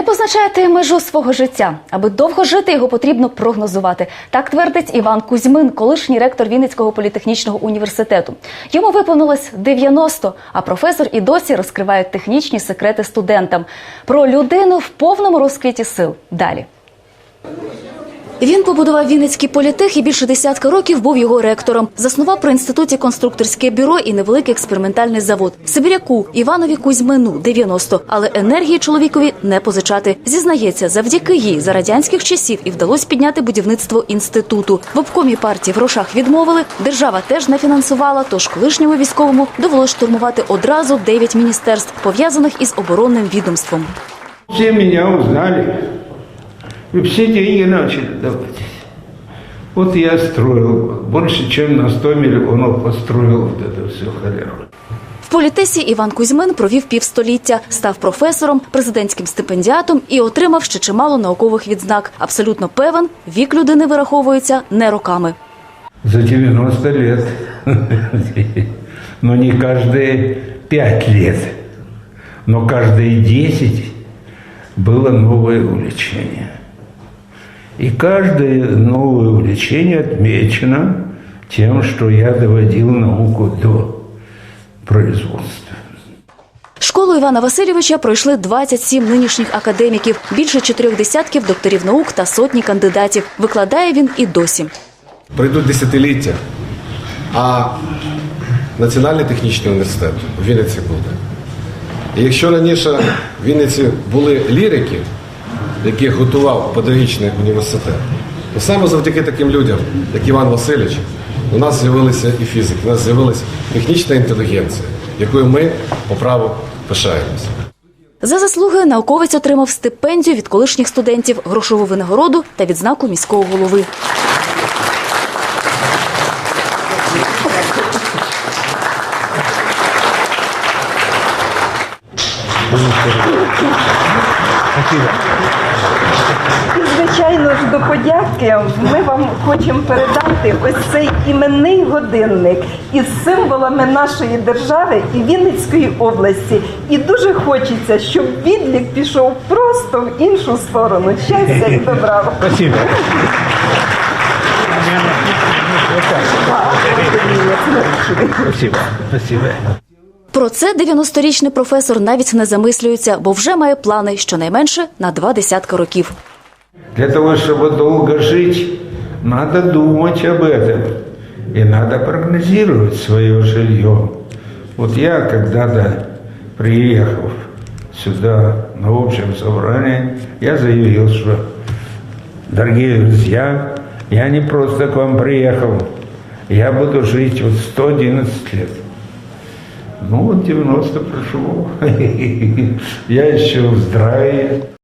визначаєте межу свого життя. Аби довго жити, його потрібно прогнозувати. Так твердить Іван Кузьмин, колишній ректор Вінницького політехнічного університету. Йому виповнилось 90, а професор і досі розкриває технічні секрети студентам. Про людину в повному розквіті сил. Далі. Він побудував Вінницький політех і більше десятка років був його ректором. Заснував при інституті конструкторське бюро і невеликий експериментальний завод. Сибіряку Іванові Кузьмину 90, але енергії чоловікові не позичати. Зізнається, завдяки їй за радянських часів і вдалося підняти будівництво інституту. В обкомі партії в грошах відмовили. Держава теж не фінансувала. Тож колишньому військовому довелося штурмувати одразу дев'ять міністерств, пов'язаних із оборонним відомством. Все меня узнали. И все деньги начали давать. Вот я строил, больше чем на 100 миллионов построил вот это все холеру. В політесі Іван Кузьмин провів півстоліття, став професором, президентським стипендіатом і отримав ще чимало наукових відзнак. Абсолютно певен, вік людини вираховується не роками. За 90 лет. Но не каждые 5 лет. Но каждые 10 было новое увлечение. И каждое новое увлечение отмечено тем, что я доводил науку до производства. Школу Івана Васильовича пройшли 27 нинішніх академіків, більше чотирьох десятків докторів наук та сотні кандидатів. Викладає він і досі. Пройдуть десятиліття, а Національний технічний університет в Вінниці буде. І якщо раніше в Вінниці були лірики, яких готував педагогічний університет, то саме завдяки таким людям, як Іван Васильович, у нас з'явилися і фізики, у нас з'явилася технічна інтелігенція, якою ми по праву пишаємося. За заслуги науковець отримав стипендію від колишніх студентів, грошову винагороду та відзнаку міського голови. І, звичайно ж, до подяки ми вам хочемо передати ось цей іменний годинник із символами нашої держави і Вінницької області. І дуже хочеться, щоб відлік пішов просто в іншу сторону. Щастя і добра. Спасибо. Спасибо. Спасибо. Про це 90-річний професор навіть не замислюється, бо вже має плани щонайменше на два десятка років. Для того, чтобы долго жить, надо думать об этом. И надо прогнозировать свое жилье. Вот я когда-то, приехав сюда на общем собрании, я заявил, что, дорогие друзья, я не просто к вам приехал, я буду вот 111 лет. Ну вот 90 прошло. Я еще в здравии.